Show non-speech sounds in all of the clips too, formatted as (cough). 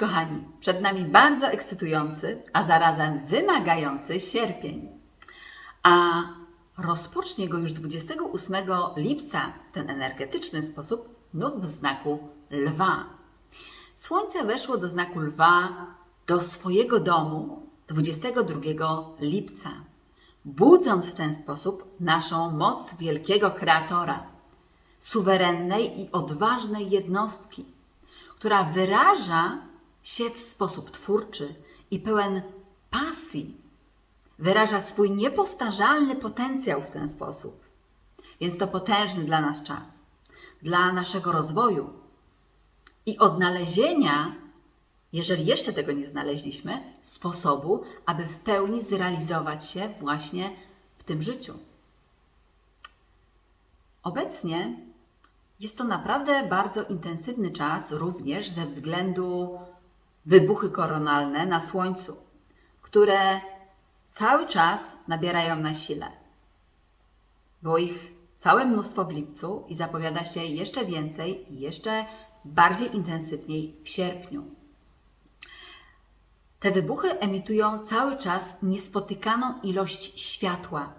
Kochani, przed nami bardzo ekscytujący, a zarazem wymagający sierpień. A rozpocznie go już 28 lipca ten energetyczny sposób znów w znaku lwa. Słońce weszło do znaku lwa do swojego domu 22 lipca, budząc w ten sposób naszą moc wielkiego kreatora, suwerennej i odważnej jednostki która wyraża się w sposób twórczy i pełen pasji. Wyraża swój niepowtarzalny potencjał w ten sposób. Więc to potężny dla nas czas, dla naszego rozwoju i odnalezienia, jeżeli jeszcze tego nie znaleźliśmy, sposobu, aby w pełni zrealizować się właśnie w tym życiu. Obecnie jest to naprawdę bardzo intensywny czas, również ze względu wybuchy koronalne na Słońcu, które cały czas nabierają na sile. Było ich całe mnóstwo w lipcu i zapowiada się jeszcze więcej i jeszcze bardziej intensywniej w sierpniu. Te wybuchy emitują cały czas niespotykaną ilość światła,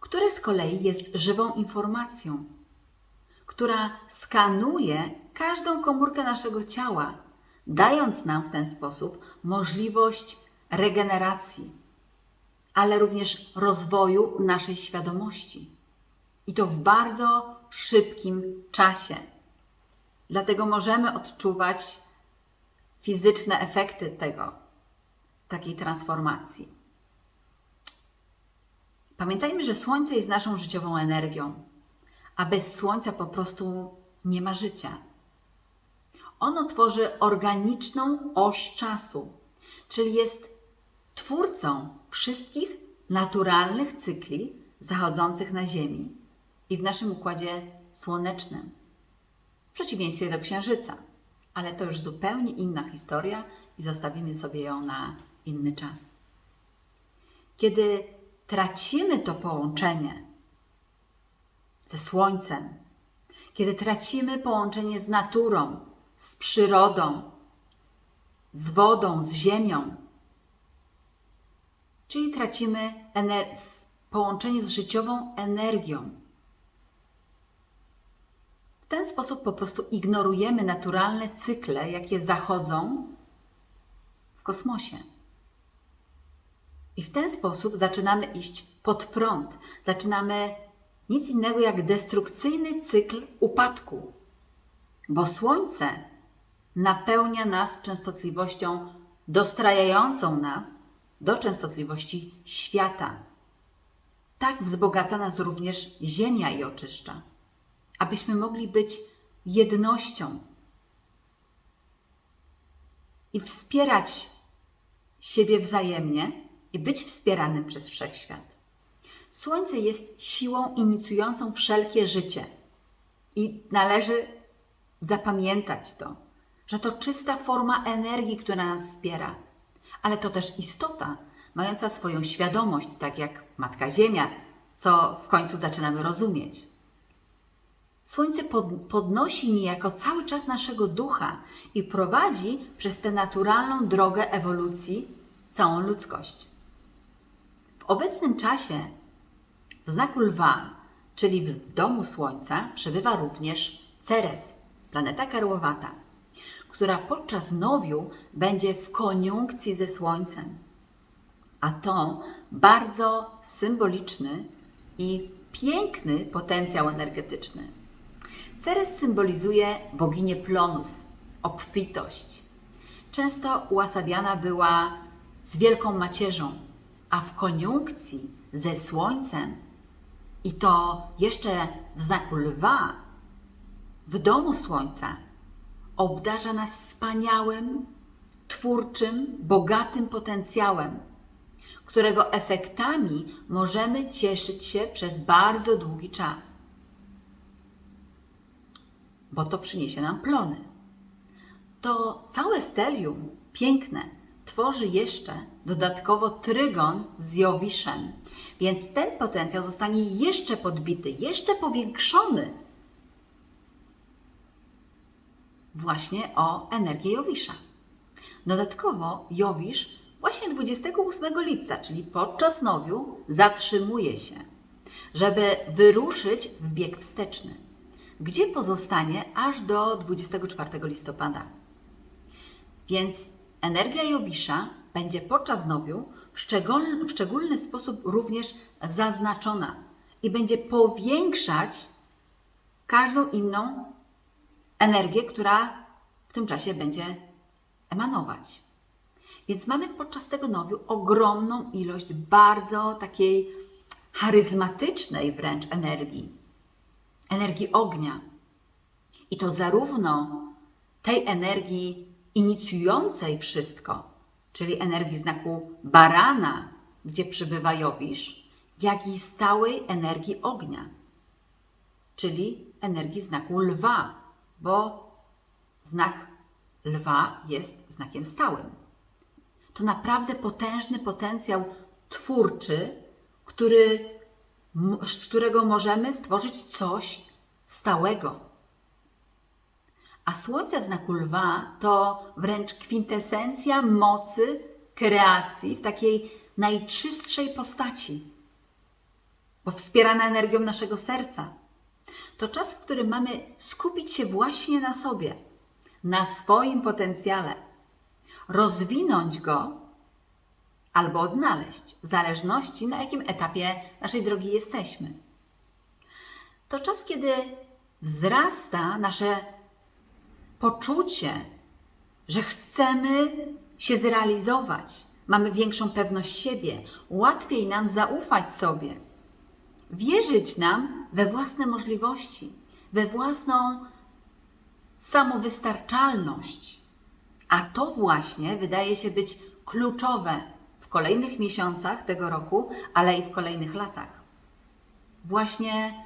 które z kolei jest żywą informacją która skanuje każdą komórkę naszego ciała, dając nam w ten sposób możliwość regeneracji, ale również rozwoju naszej świadomości. I to w bardzo szybkim czasie. Dlatego możemy odczuwać fizyczne efekty tego, takiej transformacji. Pamiętajmy, że Słońce jest naszą życiową energią a bez słońca po prostu nie ma życia. Ono tworzy organiczną oś czasu, czyli jest twórcą wszystkich naturalnych cykli zachodzących na Ziemi i w naszym układzie słonecznym, w przeciwieństwie do Księżyca. Ale to już zupełnie inna historia i zostawimy sobie ją na inny czas. Kiedy tracimy to połączenie, ze Słońcem, kiedy tracimy połączenie z naturą, z przyrodą, z wodą, z ziemią, czyli tracimy połączenie z życiową energią. W ten sposób po prostu ignorujemy naturalne cykle, jakie zachodzą w kosmosie. I w ten sposób zaczynamy iść pod prąd, zaczynamy nic innego jak destrukcyjny cykl upadku, bo Słońce napełnia nas częstotliwością dostrajającą nas do częstotliwości świata. Tak wzbogaca nas również Ziemia i oczyszcza, abyśmy mogli być jednością i wspierać siebie wzajemnie i być wspieranym przez wszechświat. Słońce jest siłą inicjującą wszelkie życie. I należy zapamiętać to, że to czysta forma energii, która nas wspiera, ale to też istota, mająca swoją świadomość, tak jak Matka Ziemia, co w końcu zaczynamy rozumieć. Słońce pod, podnosi niejako cały czas naszego ducha i prowadzi przez tę naturalną drogę ewolucji całą ludzkość. W obecnym czasie w znaku lwa, czyli w domu Słońca, przebywa również Ceres, planeta karłowata, która podczas nowiu będzie w koniunkcji ze Słońcem. A to bardzo symboliczny i piękny potencjał energetyczny. Ceres symbolizuje boginię plonów, obfitość. Często ułasabiana była z wielką macierzą, a w koniunkcji ze Słońcem i to jeszcze w znaku lwa, w domu słońca, obdarza nas wspaniałym, twórczym, bogatym potencjałem, którego efektami możemy cieszyć się przez bardzo długi czas. Bo to przyniesie nam plony. To całe stelium piękne tworzy jeszcze dodatkowo trygon z Jowiszem, więc ten potencjał zostanie jeszcze podbity, jeszcze powiększony. Właśnie o energię Jowisza. Dodatkowo Jowisz właśnie 28 lipca, czyli podczas nowiu, zatrzymuje się, żeby wyruszyć w bieg wsteczny, gdzie pozostanie aż do 24 listopada. Więc energia Jowisza będzie podczas nowiu w szczególny, w szczególny sposób również zaznaczona i będzie powiększać każdą inną energię, która w tym czasie będzie emanować. Więc mamy podczas tego nowiu ogromną ilość bardzo takiej charyzmatycznej wręcz energii, energii ognia. I to zarówno tej energii inicjującej wszystko, czyli energii znaku barana, gdzie przybywa Jowisz, jak i stałej energii ognia, czyli energii znaku lwa, bo znak lwa jest znakiem stałym. To naprawdę potężny potencjał twórczy, który, z którego możemy stworzyć coś stałego. A słońce w znaku lwa to wręcz kwintesencja mocy kreacji w takiej najczystszej postaci, bo wspierana energią naszego serca. To czas, w którym mamy skupić się właśnie na sobie, na swoim potencjale, rozwinąć go albo odnaleźć, w zależności na jakim etapie naszej drogi jesteśmy. To czas, kiedy wzrasta nasze poczucie, że chcemy się zrealizować, mamy większą pewność siebie, łatwiej nam zaufać sobie, wierzyć nam we własne możliwości, we własną samowystarczalność. A to właśnie wydaje się być kluczowe w kolejnych miesiącach tego roku, ale i w kolejnych latach. Właśnie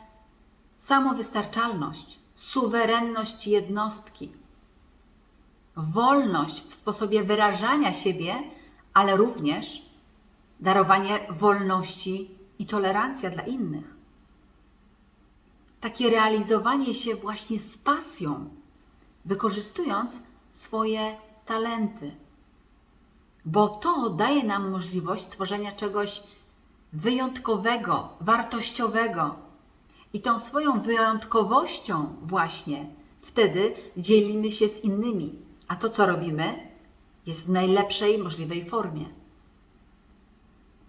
samowystarczalność, suwerenność jednostki, wolność w sposobie wyrażania siebie, ale również darowanie wolności i tolerancja dla innych. Takie realizowanie się właśnie z pasją, wykorzystując swoje talenty. Bo to daje nam możliwość stworzenia czegoś wyjątkowego, wartościowego. I tą swoją wyjątkowością właśnie wtedy dzielimy się z innymi. A to, co robimy, jest w najlepszej możliwej formie.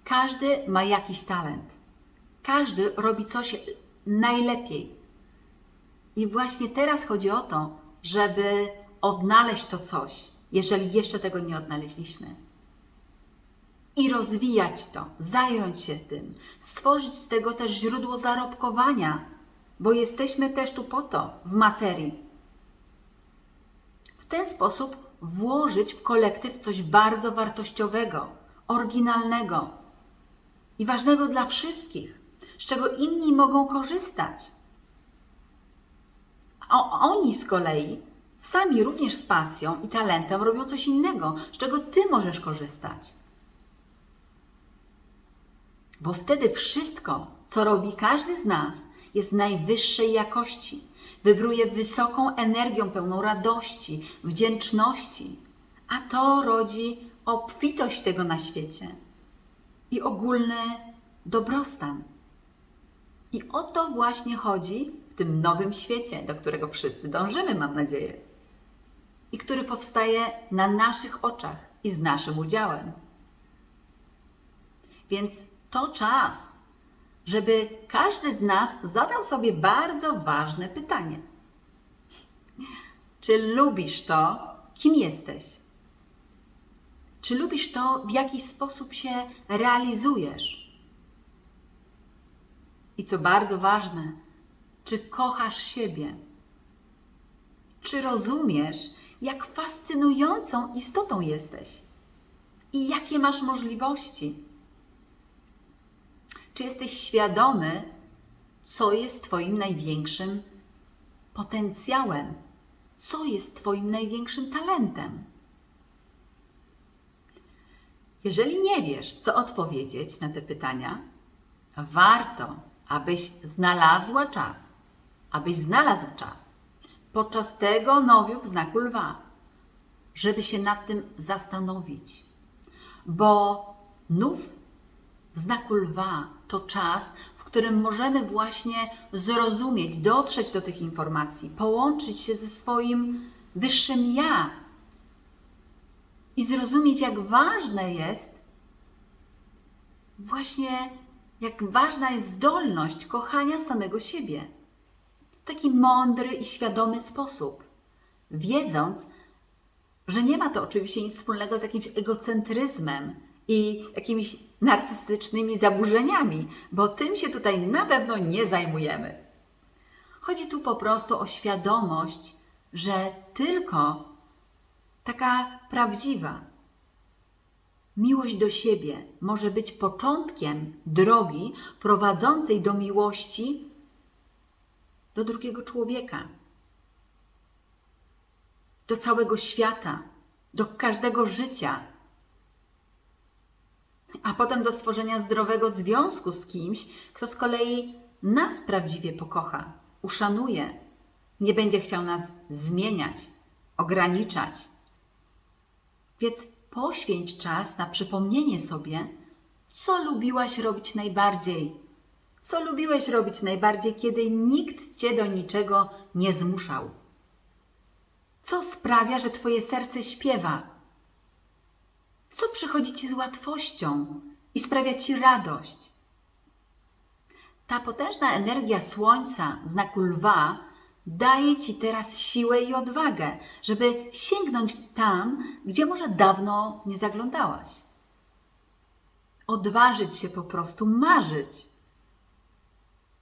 Każdy ma jakiś talent. Każdy robi coś najlepiej. I właśnie teraz chodzi o to, żeby odnaleźć to coś, jeżeli jeszcze tego nie odnaleźliśmy. I rozwijać to, zająć się tym, stworzyć z tego też źródło zarobkowania, bo jesteśmy też tu po to, w materii. W ten sposób włożyć w kolektyw coś bardzo wartościowego, oryginalnego i ważnego dla wszystkich, z czego inni mogą korzystać. A oni z kolei sami również z pasją i talentem robią coś innego, z czego ty możesz korzystać. Bo wtedy wszystko, co robi każdy z nas, jest najwyższej jakości. Wybruje wysoką energią pełną radości, wdzięczności, a to rodzi obfitość tego na świecie i ogólny dobrostan. I o to właśnie chodzi w tym nowym świecie, do którego wszyscy dążymy, mam nadzieję. I który powstaje na naszych oczach i z naszym udziałem. Więc to czas, żeby każdy z nas zadał sobie bardzo ważne pytanie. Czy lubisz to, kim jesteś? Czy lubisz to, w jaki sposób się realizujesz? I co bardzo ważne, czy kochasz siebie? Czy rozumiesz, jak fascynującą istotą jesteś? I jakie masz możliwości? Czy jesteś świadomy, co jest Twoim największym potencjałem? Co jest Twoim największym talentem? Jeżeli nie wiesz, co odpowiedzieć na te pytania, warto, abyś znalazła czas, abyś znalazł czas. Podczas tego nowiu w znaku lwa, żeby się nad tym zastanowić. Bo nów w znaku lwa to czas, w którym możemy właśnie zrozumieć, dotrzeć do tych informacji, połączyć się ze swoim wyższym ja i zrozumieć, jak ważne jest właśnie, jak ważna jest zdolność kochania samego siebie. W taki mądry i świadomy sposób, wiedząc, że nie ma to oczywiście nic wspólnego z jakimś egocentryzmem i jakimiś narcystycznymi zaburzeniami, bo tym się tutaj na pewno nie zajmujemy. Chodzi tu po prostu o świadomość, że tylko taka prawdziwa miłość do siebie może być początkiem drogi prowadzącej do miłości do drugiego człowieka, do całego świata, do każdego życia, a potem do stworzenia zdrowego związku z kimś, kto z kolei nas prawdziwie pokocha, uszanuje, nie będzie chciał nas zmieniać, ograniczać. Więc poświęć czas na przypomnienie sobie, co lubiłaś robić najbardziej. Co lubiłeś robić najbardziej, kiedy nikt cię do niczego nie zmuszał? Co sprawia, że twoje serce śpiewa? Co przychodzi ci z łatwością i sprawia ci radość? Ta potężna energia słońca w znaku lwa daje ci teraz siłę i odwagę, żeby sięgnąć tam, gdzie może dawno nie zaglądałaś. Odważyć się po prostu marzyć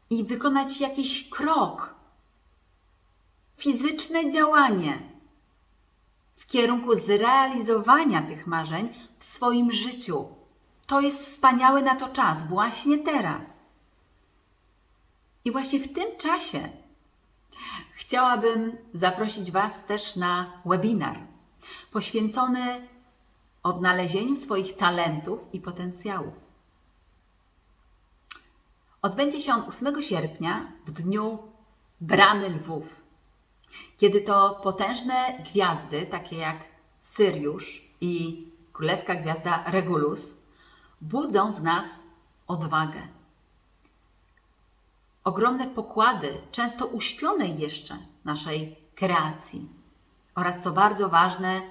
i wykonać jakiś krok, fizyczne działanie w kierunku zrealizowania tych marzeń w swoim życiu. To jest wspaniały na to czas, właśnie teraz. I właśnie w tym czasie chciałabym zaprosić Was też na webinar poświęcony odnalezieniu swoich talentów i potencjałów. Odbędzie się on 8 sierpnia w dniu Bramy Lwów, kiedy to potężne gwiazdy, takie jak Syriusz i królewska gwiazda Regulus, budzą w nas odwagę. Ogromne pokłady, często uśpionej jeszcze naszej kreacji. Oraz co bardzo ważne,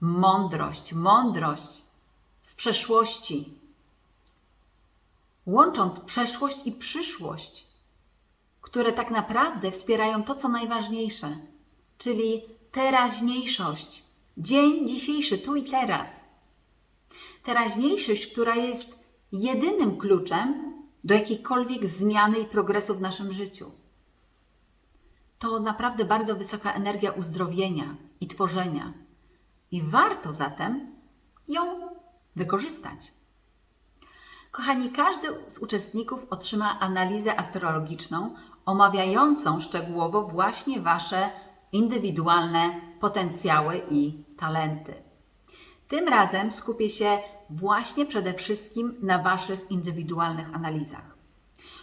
mądrość, mądrość z przeszłości, łącząc przeszłość i przyszłość, które tak naprawdę wspierają to, co najważniejsze, czyli teraźniejszość, dzień dzisiejszy, tu i teraz. Teraźniejszość, która jest jedynym kluczem do jakiejkolwiek zmiany i progresu w naszym życiu. To naprawdę bardzo wysoka energia uzdrowienia i tworzenia. I warto zatem ją wykorzystać. Kochani, każdy z uczestników otrzyma analizę astrologiczną omawiającą szczegółowo właśnie Wasze indywidualne potencjały i talenty. Tym razem skupię się właśnie przede wszystkim na Waszych indywidualnych analizach,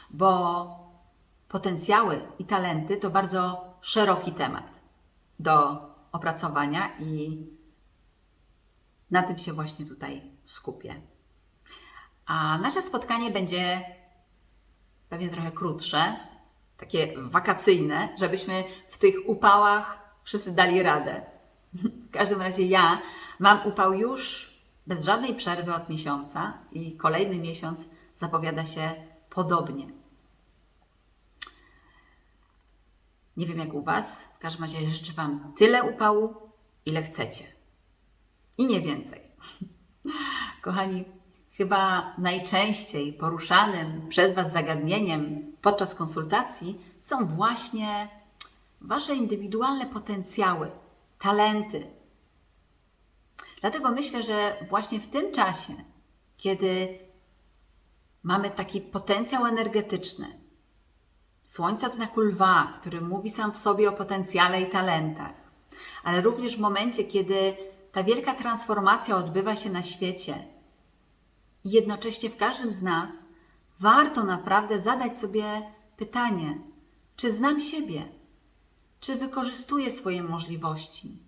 bo potencjały i talenty to bardzo szeroki temat do opracowania i na tym się właśnie tutaj skupię. A nasze spotkanie będzie pewnie trochę krótsze, takie wakacyjne, żebyśmy w tych upałach wszyscy dali radę. W każdym razie ja mam upał już bez żadnej przerwy od miesiąca i kolejny miesiąc zapowiada się podobnie. Nie wiem jak u Was, w każdym razie życzę Wam tyle upału, ile chcecie. I nie więcej. (laughs) Kochani, chyba najczęściej poruszanym przez Was zagadnieniem podczas konsultacji są właśnie Wasze indywidualne potencjały, talenty. Dlatego myślę, że właśnie w tym czasie, kiedy mamy taki potencjał energetyczny, Słońca w znaku lwa, który mówi sam w sobie o potencjale i talentach, ale również w momencie, kiedy ta wielka transformacja odbywa się na świecie jednocześnie w każdym z nas, warto naprawdę zadać sobie pytanie, czy znam siebie? czy wykorzystuje swoje możliwości?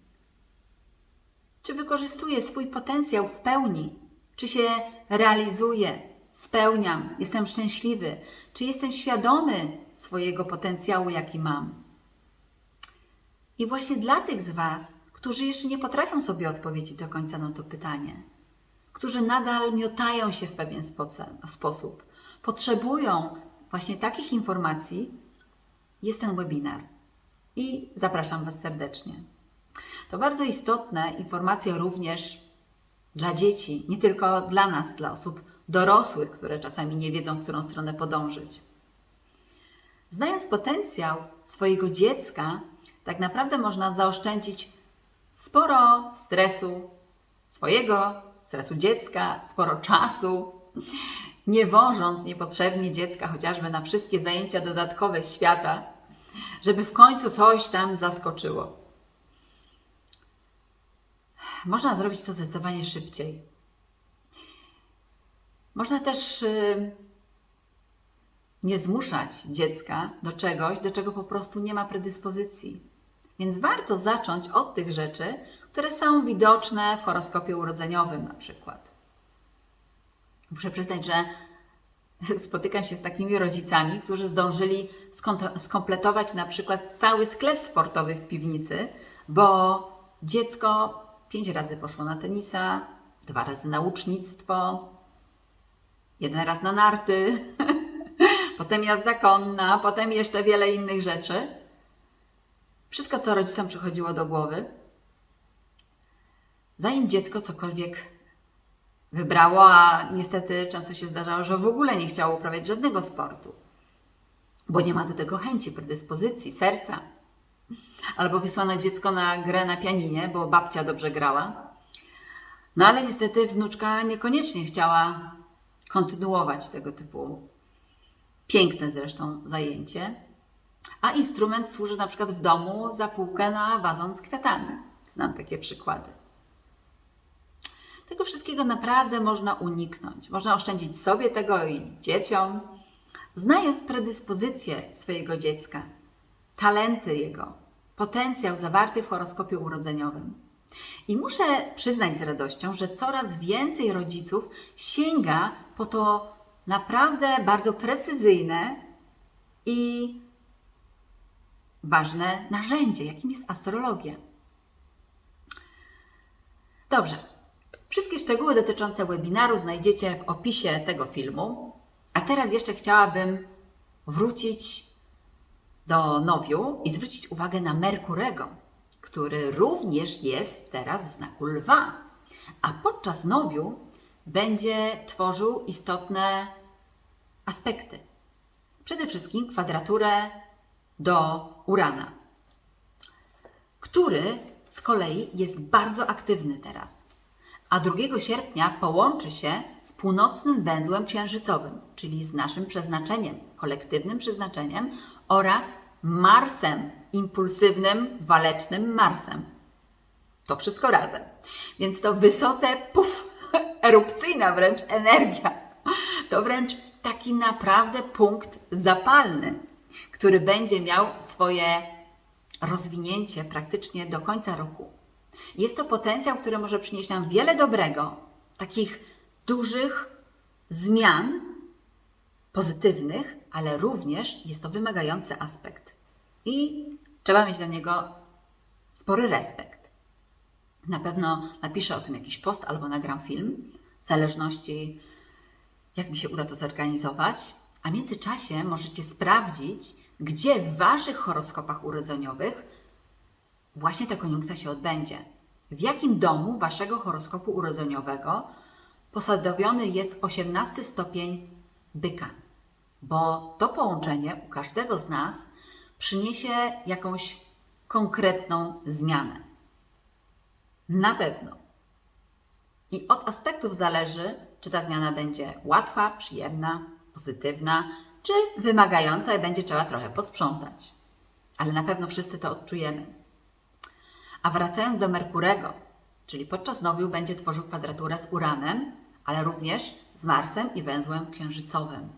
Czy wykorzystuje swój potencjał w pełni? Czy się realizuje? Spełniam, jestem szczęśliwy? Czy jestem świadomy swojego potencjału, jaki mam? I właśnie dla tych z Was, którzy jeszcze nie potrafią sobie odpowiedzieć do końca na to pytanie, którzy nadal miotają się w pewien sposób, potrzebują właśnie takich informacji, jest ten webinar. I zapraszam Was serdecznie. To bardzo istotne informacje również dla dzieci, nie tylko dla nas, dla osób dorosłych, które czasami nie wiedzą, w którą stronę podążyć. Znając potencjał swojego dziecka, tak naprawdę można zaoszczędzić sporo stresu swojego, stresu dziecka, sporo czasu, nie wożąc niepotrzebnie dziecka chociażby na wszystkie zajęcia dodatkowe świata, żeby w końcu coś tam zaskoczyło. Można zrobić to zdecydowanie szybciej. Można też y, nie zmuszać dziecka do czegoś, do czego po prostu nie ma predyspozycji. Więc warto zacząć od tych rzeczy, które są widoczne w horoskopie urodzeniowym na przykład. Muszę przyznać, że (laughs) spotykam się z takimi rodzicami, którzy zdążyli skompletować na przykład cały sklep sportowy w piwnicy, bo dziecko pięć razy poszło na tenisa, dwa razy na ucznictwo, jeden raz na narty, (laughs) potem jazda konna, potem jeszcze wiele innych rzeczy. Wszystko, co rodzicom przychodziło do głowy. Zanim dziecko cokolwiek wybrało, a niestety często się zdarzało, że w ogóle nie chciało uprawiać żadnego sportu, bo nie ma do tego chęci, predyspozycji, serca. Albo wysłano dziecko na grę na pianinie, bo babcia dobrze grała. No ale niestety wnuczka niekoniecznie chciała kontynuować tego typu piękne zresztą zajęcie. A instrument służy na przykład w domu za półkę na wazon z kwiatami. Znam takie przykłady. Tego wszystkiego naprawdę można uniknąć. Można oszczędzić sobie tego i dzieciom, znając predyspozycje swojego dziecka, talenty jego, potencjał zawarty w horoskopie urodzeniowym. I muszę przyznać z radością, że coraz więcej rodziców sięga po to naprawdę bardzo precyzyjne i ważne narzędzie, jakim jest astrologia. Dobrze. Wszystkie szczegóły dotyczące webinaru znajdziecie w opisie tego filmu. A teraz jeszcze chciałabym wrócić do Nowiu i zwrócić uwagę na Merkurego, który również jest teraz w znaku lwa. A podczas Nowiu będzie tworzył istotne aspekty. Przede wszystkim kwadraturę do Urana, który z kolei jest bardzo aktywny teraz. A 2 sierpnia połączy się z północnym węzłem księżycowym, czyli z naszym przeznaczeniem, kolektywnym przeznaczeniem oraz Marsem, impulsywnym, walecznym Marsem. To wszystko razem. Więc to wysoce, puf, (laughs) erupcyjna wręcz energia. To wręcz taki naprawdę punkt zapalny, który będzie miał swoje rozwinięcie praktycznie do końca roku. Jest to potencjał, który może przynieść nam wiele dobrego, takich dużych zmian pozytywnych, ale również jest to wymagający aspekt. I trzeba mieć do niego spory respekt. Na pewno napiszę o tym jakiś post albo nagram film, w zależności jak mi się uda to zorganizować. A w międzyczasie możecie sprawdzić, gdzie w Waszych horoskopach urodzeniowych właśnie ta koniunkcja się odbędzie. W jakim domu Waszego horoskopu urodzeniowego posadowiony jest 18 stopień byka? Bo to połączenie u każdego z nas przyniesie jakąś konkretną zmianę. Na pewno. I od aspektów zależy, czy ta zmiana będzie łatwa, przyjemna, pozytywna, czy wymagająca i będzie trzeba trochę posprzątać. Ale na pewno wszyscy to odczujemy. A wracając do Merkurego, czyli podczas nowiu będzie tworzył kwadraturę z Uranem, ale również z Marsem i węzłem księżycowym,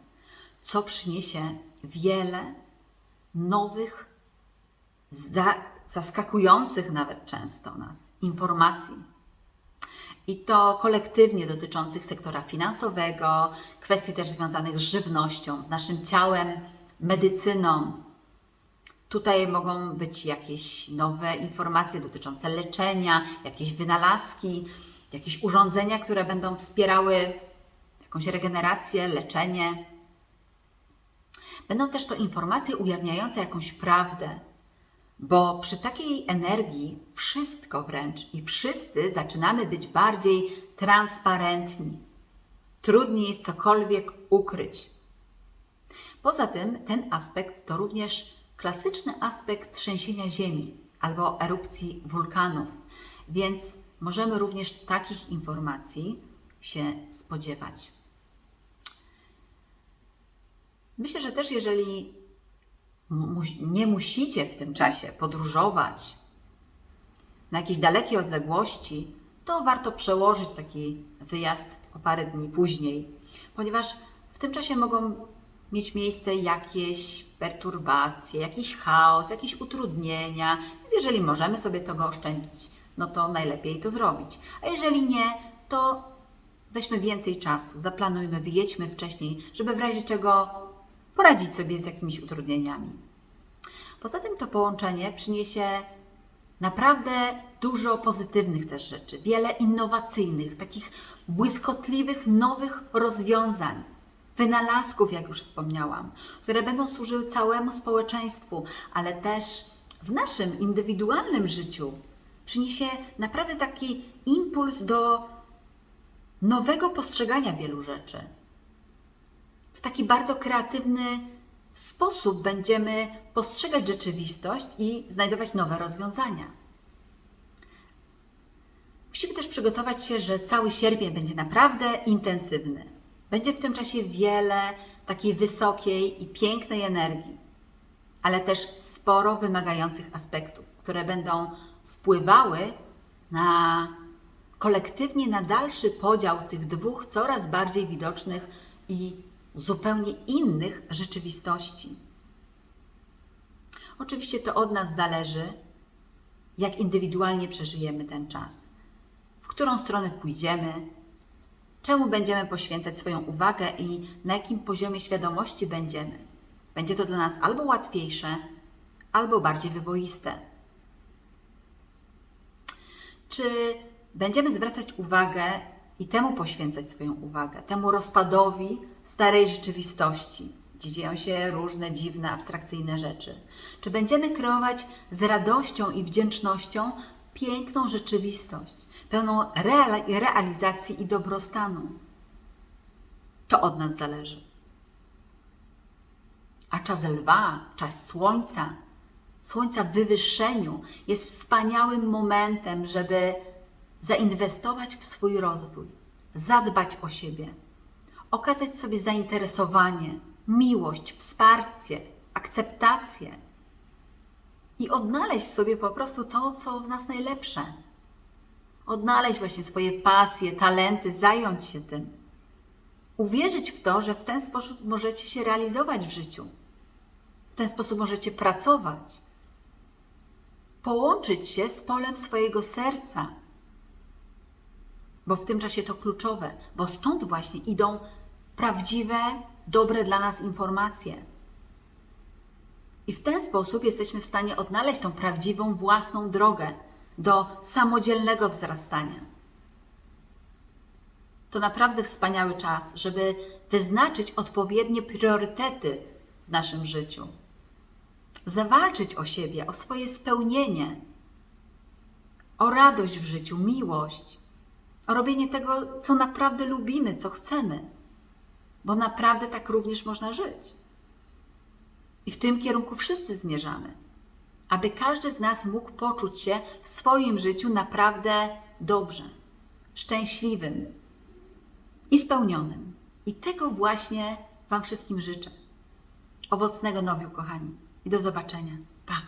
co przyniesie wiele nowych zaskakujących nawet często nas informacji. I to kolektywnie dotyczących sektora finansowego, kwestii też związanych z żywnością, z naszym ciałem, medycyną. Tutaj mogą być jakieś nowe informacje dotyczące leczenia, jakieś wynalazki, jakieś urządzenia, które będą wspierały jakąś regenerację, leczenie. Będą też to informacje ujawniające jakąś prawdę, bo przy takiej energii wszystko wręcz i wszyscy zaczynamy być bardziej transparentni. Trudniej jest cokolwiek ukryć. Poza tym ten aspekt to również klasyczny aspekt trzęsienia ziemi albo erupcji wulkanów, więc możemy również takich informacji się spodziewać. Myślę, że też jeżeli nie musicie w tym czasie podróżować na jakieś dalekie odległości, to warto przełożyć taki wyjazd o parę dni później, ponieważ w tym czasie mogą mieć miejsce jakieś perturbacje, jakiś chaos, jakieś utrudnienia. Więc jeżeli możemy sobie tego oszczędzić, no to najlepiej to zrobić. A jeżeli nie, to weźmy więcej czasu, zaplanujmy, wyjedźmy wcześniej, żeby w razie czego poradzić sobie z jakimiś utrudnieniami. Poza tym to połączenie przyniesie naprawdę dużo pozytywnych też rzeczy, wiele innowacyjnych, takich błyskotliwych, nowych rozwiązań, wynalazków, jak już wspomniałam, które będą służyły całemu społeczeństwu, ale też w naszym indywidualnym życiu przyniesie naprawdę taki impuls do nowego postrzegania wielu rzeczy w taki bardzo kreatywny sposób będziemy postrzegać rzeczywistość i znajdować nowe rozwiązania. Musimy też przygotować się, że cały sierpień będzie naprawdę intensywny. Będzie w tym czasie wiele takiej wysokiej i pięknej energii, ale też sporo wymagających aspektów, które będą wpływały na kolektywnie na dalszy podział tych dwóch coraz bardziej widocznych i zupełnie innych rzeczywistości. Oczywiście to od nas zależy, jak indywidualnie przeżyjemy ten czas, w którą stronę pójdziemy, czemu będziemy poświęcać swoją uwagę i na jakim poziomie świadomości będziemy. Będzie to dla nas albo łatwiejsze, albo bardziej wyboiste. Czy będziemy zwracać uwagę i temu poświęcać swoją uwagę, temu rozpadowi starej rzeczywistości, gdzie dzieją się różne dziwne, abstrakcyjne rzeczy? Czy będziemy kreować z radością i wdzięcznością piękną rzeczywistość, pełną real- realizacji i dobrostanu? To od nas zależy. A czas lwa, czas słońca, słońca w wywyższeniu jest wspaniałym momentem, żeby zainwestować w swój rozwój, zadbać o siebie, okazać sobie zainteresowanie, miłość, wsparcie, akceptację i odnaleźć sobie po prostu to, co w nas najlepsze. Odnaleźć właśnie swoje pasje, talenty, zająć się tym. Uwierzyć w to, że w ten sposób możecie się realizować w życiu. W ten sposób możecie pracować. Połączyć się z polem swojego serca, bo w tym czasie to kluczowe, bo stąd właśnie idą prawdziwe, dobre dla nas informacje. I w ten sposób jesteśmy w stanie odnaleźć tą prawdziwą własną drogę do samodzielnego wzrastania. To naprawdę wspaniały czas, żeby wyznaczyć odpowiednie priorytety w naszym życiu. Zawalczyć o siebie, o swoje spełnienie, o radość w życiu, miłość, robienie tego, co naprawdę lubimy, co chcemy, bo naprawdę tak również można żyć. I w tym kierunku wszyscy zmierzamy, aby każdy z nas mógł poczuć się w swoim życiu naprawdę dobrze, szczęśliwym i spełnionym. I tego właśnie Wam wszystkim życzę. Owocnego nowiu, kochani. I do zobaczenia. Pa!